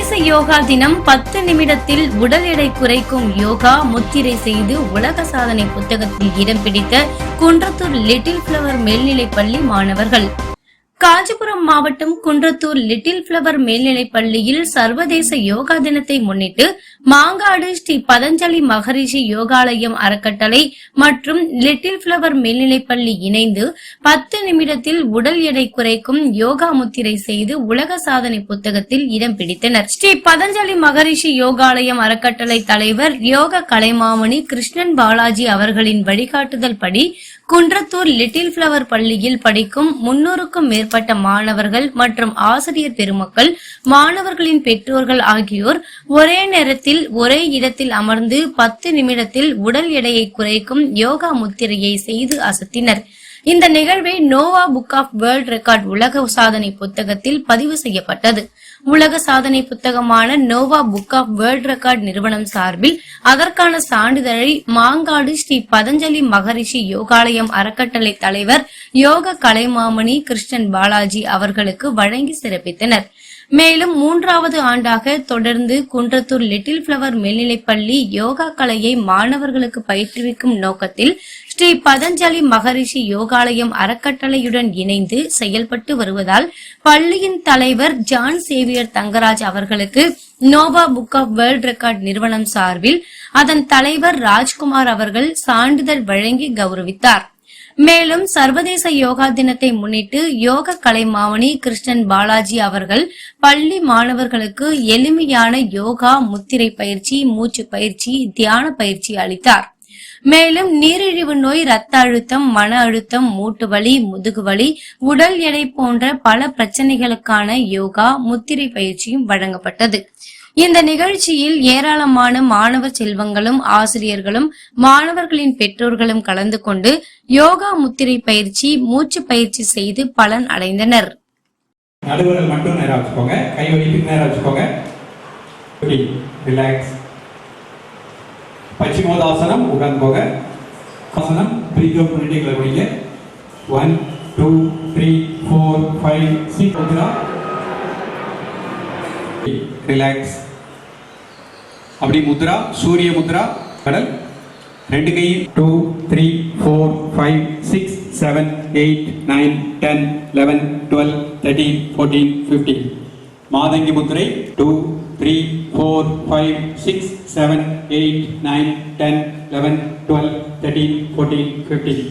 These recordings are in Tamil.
சர்வதேச யோகா தினம் பத்து நிமிடத்தில் உடல் எடை குறைக்கும் யோகா முத்திரை செய்து உலக சாதனை புத்தகத்தில் இடம் பிடித்த குன்றத்தூர் லிட்டில் பிளவர் மேல்நிலைப் பள்ளி மாணவர்கள். காஞ்சிபுரம் மாவட்டம் குன்றத்தூர் லிட்டில் பிளவர் மேல்நிலைப் பள்ளியில் சர்வதேச யோகா தினத்தை முன்னிட்டு மாங்காடு ஸ்ரீ பதஞ்சலி மகரிஷி யோகாலயம் அறக்கட்டளை மற்றும் லிட்டில் பிளவர் மேல்நிலைப் பள்ளி இணைந்து பத்து நிமிடத்தில் உடல் எடை குறைக்கும் யோகா முத்திரை செய்து உலக சாதனை புத்தகத்தில் இடம் பிடித்தனர். ஸ்ரீ பதஞ்சலி மகரிஷி யோகாலயம் அறக்கட்டளை தலைவர் யோக கலைமாமணி கிருஷ்ணன் பாலாஜி அவர்களின் வழிகாட்டுதல் படி குன்றத்தூர் லிட்டில் பிளவர் பள்ளியில் படிக்கும் முன்னூறுக்கும் மேற்பட்ட மாணவர்கள் மற்றும் ஆசிரியர் பெருமக்கள் மாணவர்களின் பெற்றோர்கள் ஆகியோர் ஒரே நேரத்தில் ஒரே இடத்தில் அமர்ந்து பத்து நிமிடத்தில் உடல் எடையை குறைக்கும் யோகா முத்திரையை செய்து அசத்தினர். இந்த நிகழ்வை Nova Book of World Record உலக சாதனை புத்தகத்தில் பதிவு செய்யப்பட்டது. உலக சாதனை புத்தகமான Nova Book of World Record நிறுவனம் சார்பில் அதற்கான சான்றிதழை மாங்காடு ஸ்ரீ பதஞ்சலி மகரிஷி யோகாலயம் அறக்கட்டளை தலைவர் யோக கலைமாமணி கிருஷ்ணன் பாலாஜி அவர்களுக்கு வழங்கி சிறப்பித்தனர். மேலும் மூன்றாவது ஆண்டாக தொடர்ந்து குன்றத்தூர் லிட்டில் பிளவர் மேல்நிலைப்பள்ளி யோகா கலையை மாணவர்களுக்கு பயிற்றுவிக்கும் நோக்கத்தில் ஸ்ரீ பதஞ்சலி மகரிஷி யோகாலயம் அறக்கட்டளையுடன் இணைந்து செயல்பட்டு வருவதால் பள்ளியின் தலைவர் ஜான் சேவியர் தங்கராஜ் அவர்களுக்கு Nova Book of World Record நிறுவனம் சார்பில் அதன் தலைவர் ராஜ்குமார் அவர்கள் சான்றிதழ் வழங்கி கௌரவித்தார். மேலும் சர்வதேச யோகா தினத்தை முன்னிட்டு யோக கலைமாமணி கிருஷ்ணன் பாலாஜி அவர்கள் பள்ளி மாணவர்களுக்கு எளிமையான யோகா முத்திரை பயிற்சி மூச்சு பயிற்சி தியான பயிற்சி அளித்தார். மேலும் நீரிழிவு நோய் ரத்த அழுத்தம் மன அழுத்தம் மூட்டு வலி முதுகு வலி உடல் எடை போன்ற பல பிரச்சனைகளுக்கான யோகா முத்திரை பயிற்சியும் வழங்கப்பட்டது. இந்த நிகழ்ச்சியில் ஏராளமான மாணவ செல்வங்களும் ஆசிரியர்களும் மாணவர்களின் பெற்றோர்களும் கலந்து கொண்டு யோகா முத்திரை பயிற்சி மூச்சு பயிற்சி செய்து பலன் அடைந்தனர். நடுவர்கள் மட்டும் நேரம் வச்சுக்கோங்க. கை வலிக்கு நேரம் வச்சுக்கோங்க. ரிலாக்ஸ் பச்சிமோதாசனம் உட்காந்துக்கோங்க ஆசனம் பிரீத் அவுட் பண்ணிட்டு குடிங்க one two three four five six ஓகேங்களா ரிலாக்ஸ் அப்படி முத்ரா சூரிய முத்ரா கடல். ரெண்டு கை two three four five six seven eight nine ten eleven twelve thirteen fourteen fifteen Matangi முத்திரை two three four five six seven eight nine ten eleven twelve thirteen fourteen fifteen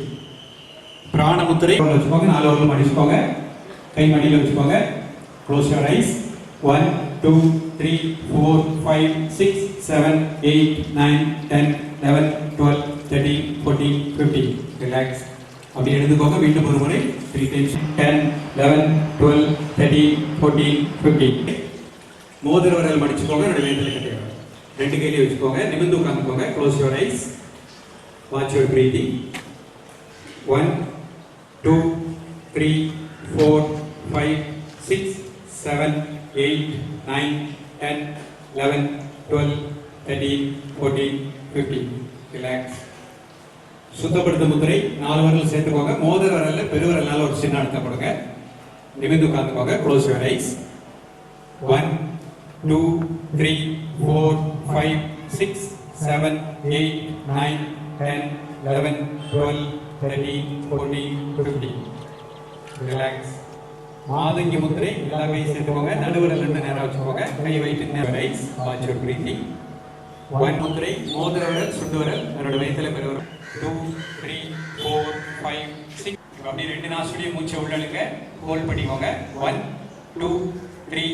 பிராணமுத்திரை வச்சுக்கோங்க நாலு வரலும் அடிச்சுக்கோங்க கை மடியில் வச்சுக்கோங்க. Close your eyes one two three four five six seven eight nine ten eleven twelve thirteen fourteen fifteen relax அப்படி எடுத்துக்கோங்க மீண்டும் ஒரு முறை. Three times ten eleven twelve thirteen fourteen fifteen மோதிர மடிச்சுக்கோங்க ரெண்டு வயதில் கட்டிடுங்க ரெண்டு கையிலையும் வச்சுக்கோங்க. நிமிந்து உட்காந்துக்கோங்க close your eyes watch your breathing one two three four five six seven eight nine ten eleven twelve thirteen fourteen fifteen relax சுத்தப்படுத்த முத்திரை நாலு வரல் சேர்த்துக்கோங்க. மோதிர வரல பெருவரல்னால ஒரு சின்ன அழுத்தப்படுங்க நிமிந்து உட்காந்துக்கோங்க close your eyes one two three four five six seven eight nine ten eleven twelve thirteen fourteen fifteen relax Matangi முத்திரை எல்லா கை சேர்த்துக்கோங்க. நடுவில் இருந்து நேரம் வச்சுக்கோங்க. கை வைத்து நேரம் ரைஸ் வாட்ச் யுவர் பிரீத்திங் ஒன் முத்திரை மோதிர விரல் சுண்டு விரல் என்னோட வயசில் பெருவரும் two three four five six அப்படி ரெண்டு நாசுடைய மூச்சை உள்ளழுங்க. ஹோல்ட் பண்ணிக்கோங்க. One two three